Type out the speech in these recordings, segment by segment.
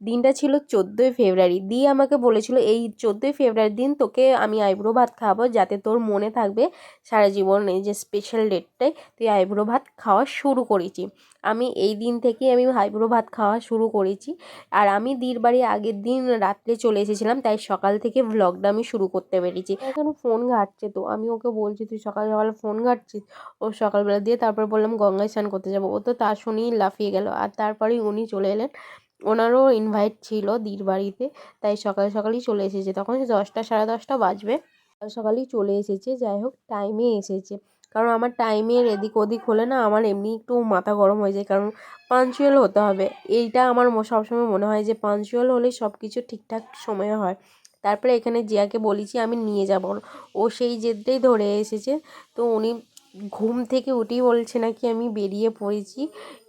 দিনটা ছিল চোদ্দোই ফেব্রুয়ারি। দিয়ে আমাকে বলেছিল, এই চোদ্দোই ফেব্রুয়ারি দিন তোকে আমি আইব্রো ভাত খাওয়াবো যাতে তোর মনে থাকবে সারা জীবন এই যে স্পেশাল ডেটটায় তুই আইব্রো ভাত খাওয়া শুরু করেছি। আমি এই দিন থেকে আমি আইব্রো ভাত খাওয়া শুরু করেছি। আর আমি দির বাড়ি আগের দিন রাত্রে চলে এসেছিলাম, তাই সকাল থেকে ভ্লগটা আমি শুরু করতে পেরেছি। এখন ফোন ঘাটছে তো, আমি ওকে বলছি, তুই সকাল সকাল ফোন ঘাটছিস? ও সকালবেলা দিয়ে তারপর বললাম, গঙ্গায় স্নান করতে যাব। ও তো তা শুনেই লাফিয়ে গেল। আর তারপরেই উনি চলে এলেন। ওনারও ইনভাইট ছিল দির বাড়িতে, তাই সকাল সকালই চলে এসেছে। তখন দশটা, সাড়ে দশটা বাজবে। সকাল সকালই চলে এসেছে, যাই হোক টাইমে এসেছে। কারণ আমার টাইমের এদিক ওদিক হলে না আমার এমনি একটু মাথা গরম হয়ে যায়। কারণ পাঞ্চুয়াল হতে হবে। এইটা আমার সবসময় মনে হয় যে পাঞ্চুয়াল হলে সব কিছু ঠিকঠাক সময়ে হয়। তারপরে এখানে জিয়াকে বলেছি আমি নিয়ে যাব। ও সেই জেদটাই ধরে এসেছে। তো উনি ঘুম থেকে উঠেই বলছে নাকি আমি বেরিয়ে পড়েছি।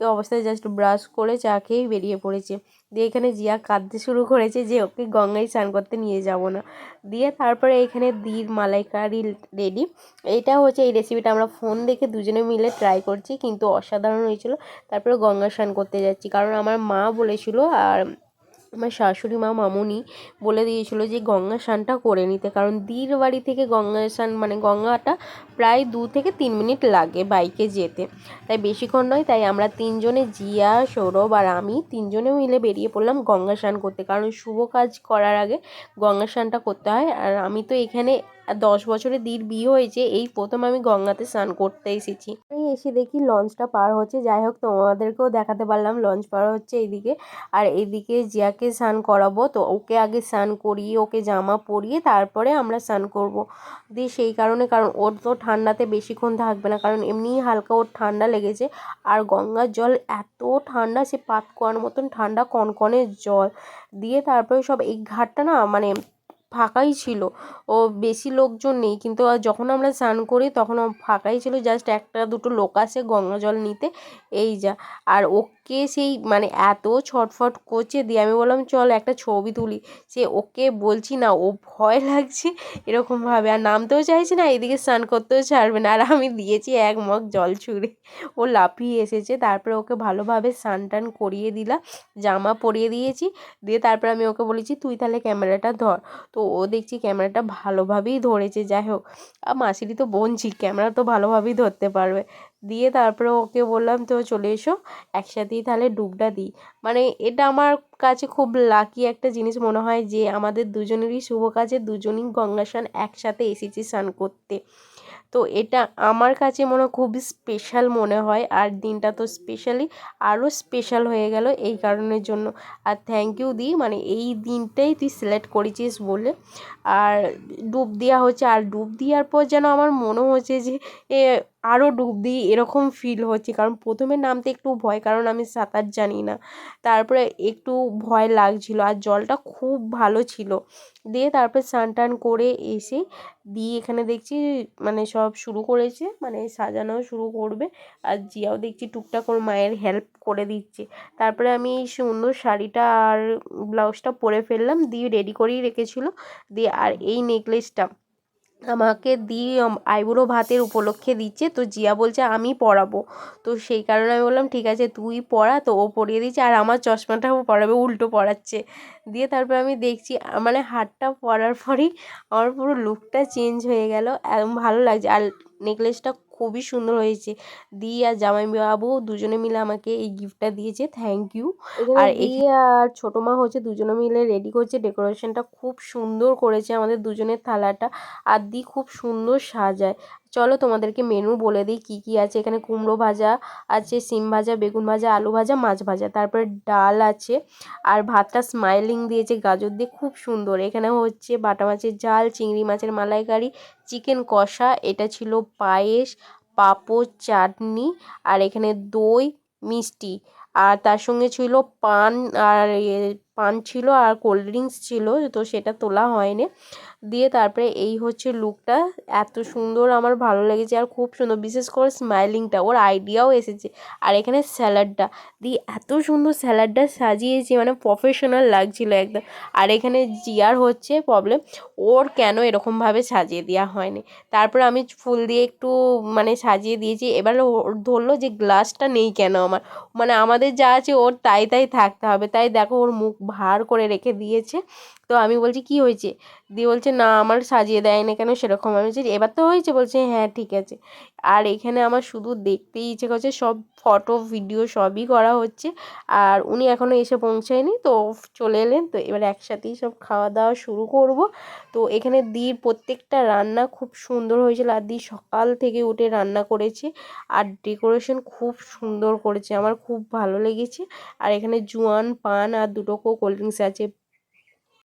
এই অবস্থায় জাস্ট ব্রাশ করে চা খেয়েই বেরিয়ে পড়েছে। দিয়ে এখানে জিয়া কাঁদতে শুরু করেছে যে ওকে গঙ্গায় স্নান করতে নিয়ে যাব না। দিয়ে তারপরে এখানে দির মালাইকারি রেডি এইটা হচ্ছে এই রেসিপিটা আমরা ফোন দেখে দুজনে মিলে ট্রাই করছি, কিন্তু অসাধারণ হয়েছিল। তারপরে গঙ্গা স্নান করতে যাচ্ছি। কারণ আমার মা বলেছিল আর আমার শাশুড়ি মা মামুনি বলে দিয়েছিল যে গঙ্গা স্নানটা করে নিতে। কারণ দির বাড়ি থেকে গঙ্গা স্নান মানে গঙ্গাটা প্রায় দু থেকে তিন মিনিট লাগে বাইকে যেতে। তাই বেশিক্ষণ নয়, তাই আমরা তিনজনে জিয়া, সৌরভ আর আমি তিনজনে মিলে বেরিয়ে পড়লাম গঙ্গা স্নান করতে। কারণ শুভ কাজ করার আগে গঙ্গা স্নানটা করতে হয়। আর আমি তো এখানে দশ বছরে দির বিয়ে হয়েছে, এই প্রথম আমি গঙ্গাতে স্নান করতে এসেছি। এই এসে দেখি লঞ্চটা পার হচ্ছে। যাই হোক, তোমাদেরকেও দেখাতে পারলাম, লঞ্চ পার হচ্ছে এইদিকে। আর এইদিকে জিয়াকে স্নান করাবো। তো ওকে আগে স্নান করিয়ে, ওকে জামা পরিয়ে তারপরে আমরা স্নান করব। দিয়ে সেই কারণে, কারণ ওর তো ঠান্ডাতে বেশিক্ষণ থাকবে না। কারণ এমনিই হালকা ওর ঠান্ডা লেগেছে। আর গঙ্গার জল এত ঠান্ডা, সে পাত কোয়ার মতন ঠান্ডা, কনকনে জল। দিয়ে তারপরে সব এই ঘাটটা না মানে ফাঁকাই ছিল। ও বেশি লোকজন নেই। কিন্তু যখন আমরা স্নান করি, তখন ফাঁকাই ছিল। জাস্ট একটা দুটো লোক আসে গঙ্গা জল নিতে। এই যা। আর ওকে সেই মানে এত ছটফট করছে দিয়ে আমি বললাম, চল একটা ছবি তুলি। সে ওকে বলছি না, ও ভয় লাগছে এরকমভাবে আর নামতেও চাইছে না, এদিকে স্নান করতেও ছাড়বে না। আর আমি দিয়েছি এক মগ জল ছুঁড়ে। ও লাফিয়ে এসেছে, তারপরে ওকে ভালোভাবে স্নান টান করিয়ে দিলাম, জামা পরিয়ে দিয়েছি। দিয়ে তারপরে আমি ওকে বলেছি, তুই তাহলে ক্যামেরাটা ধর। তো ও দেখছি ক্যামেরাটা ভালোভাবেই ধরেছে, যাই হোক। আর মাসিরই তো বোনঝি ক্যামেরা তো ভালোভাবেই ধরতে পারবে। দিয়ে তারপরে ওকে বললাম, তো চলে এসো, একসাথেই তাহলে ডুবটা দিই। মানে এটা আমার কাছে খুব লাকি একটা জিনিস মনে হয় যে আমাদের দুজনেরই শুভ কাজে দুজনই গঙ্গা স্নান একসাথে এসেছি স্নান করতে। তো এটা আমার কাছে মনে খুবই স্পেশাল মনে হয় আর দিনটা তো স্পেশালি আরও স্পেশাল হয়ে গেল এই কারণের জন্য। আর থ্যাংক ইউ দি মানে এই দিনটাই তুই সিলেক্ট করেছিস বলে। আর ডুব দেওয়া হচ্ছে, আর ডুব দেওয়ার পর যেন আমার মনে হচ্ছে যে এ আরও ডুব দিই, এরকম ফিল হচ্ছে। কারণ প্রথমে নামতে একটু ভয়, কারণ আমি সাঁতার জানি না। তারপরে একটু ভয় লাগছিল আর জলটা খুব ভালো ছিল। দিয়ে তারপরে স্নান টান করে এসে দিয়ে এখানে দেখছি মানে সব শুরু করেছে মানে সাজানো শুরু করবে। আর জিয়াও দেখছি টুকটাক ওর মায়ের হেল্প করে দিচ্ছে। তারপরে আমি এই সুন্দর শাড়িটা আর ব্লাউজটা পরে ফেললাম, দিয়ে রেডি করেই রেখেছিল। দিয়ে আর এই নেকলেসটা আমাকে দিয়ে আইবুড়ো ভাতের উপলক্ষে দিচ্ছে। তো জিয়া বলছে, আমি পড়াবো। তো সেই কারণে আমি বললাম, ঠিক আছে, তুই পড়া। তো ও পড়িয়ে দিচ্ছে আর আমার চশমাটাও পড়াবে, উল্টো পড়াচ্ছে। দিয়ে তারপর আমি দেখছি মানে হারটা পরার পরই আমার পুরো লুকটা চেঞ্জ হয়ে গেল। ভালো লাগছে। আর নেকলেসটা খুবই সুন্দর হয়েছে। দি আর জামাই বাবু দুজনে মিলে আমাকে এই গিফটটা দিয়েছে থ্যাংক ইউ আর এই আর ছোটো মা হচ্ছে দুজনে মিলে রেডি করছে ডেকোরেশনটা খুব সুন্দর করেছে আমাদের দুজনের থালাটা আর দি খুব সুন্দর সাজায়। চলো তোমাদেরকে মেনু বলে দিই কী কী আছে। এখানে কুমড়ো ভাজা আছে সিম ভাজা বেগুন ভাজা আলু ভাজা মাছ ভাজা। তারপরে ডাল আছে আর ভাতটা স্মাইলিং দিয়েছে গাজর দিয়ে খুব সুন্দর। এখানে হচ্ছে বাটা মাছের ঝাল চিংড়ি মাছের মালাইকারি চিকেন কষা এটা ছিল পায়েস পাঁপড় চাটনি আর এখানে দই মিষ্টি। আর তার সঙ্গে ছিল পান আর পান ছিল আর কোল্ড ড্রিঙ্কস ছিল, তো সেটা তোলা হয়নি। দিয়ে তারপরে এই হচ্ছে লুকটা, এত সুন্দর আমার ভালো লেগেছে আর খুব সুন্দর, বিশেষ করে স্মাইলিংটা, ওর আইডিয়াও এসেছে। আর এখানে স্যালাডটা, দিয়ে এত সুন্দর স্যালাডটা সাজিয়েছে মানে প্রফেশনাল লাগছিল একদম। আর এখানে জিয়ার হচ্ছে প্রবলেম ওর কেন এরকমভাবে সাজিয়ে দেওয়া হয়নি? তারপর আমি ফুল দিয়ে একটু মানে সাজিয়ে দিয়েছি, এবার ধরলো যে গ্লাসটা নেই কেন আমার? মানে আমাদের যা আছে ওর তাই তাই থাকতে হবে, তাই দেখো ওর মুখ ভার করে রেখে দিয়েছে। তো আমি বলছি, কি হয়েছে? দিয়ে বলছে, না, আমার সাজিয়ে দেয় না কেন? সেরকম আমি বলছি, এবার তো হয়েছে? বলছে হ্যাঁ ঠিক আছে। আর এখানে আমার শুধু দেখতেই ইচ্ছে করছে, সব ফটো, ভিডিও সবই করা হচ্ছে। আর উনি এখনও এসে পৌঁছায়নি, তো চলে এলেন, তো এবার একসাথেই সব খাওয়া দাওয়া শুরু করব। তো এখানে দির প্রত্যেকটা রান্না খুব সুন্দর হয়েছিল, আর দি সকাল থেকে উঠে রান্না করেছে, আর ডেকোরেশন খুব সুন্দর করেছে, আমার খুব ভালো লেগেছে। আর এখানে জোয়ান, পান, আর দুটো কোল্ড ড্রিঙ্কস আছে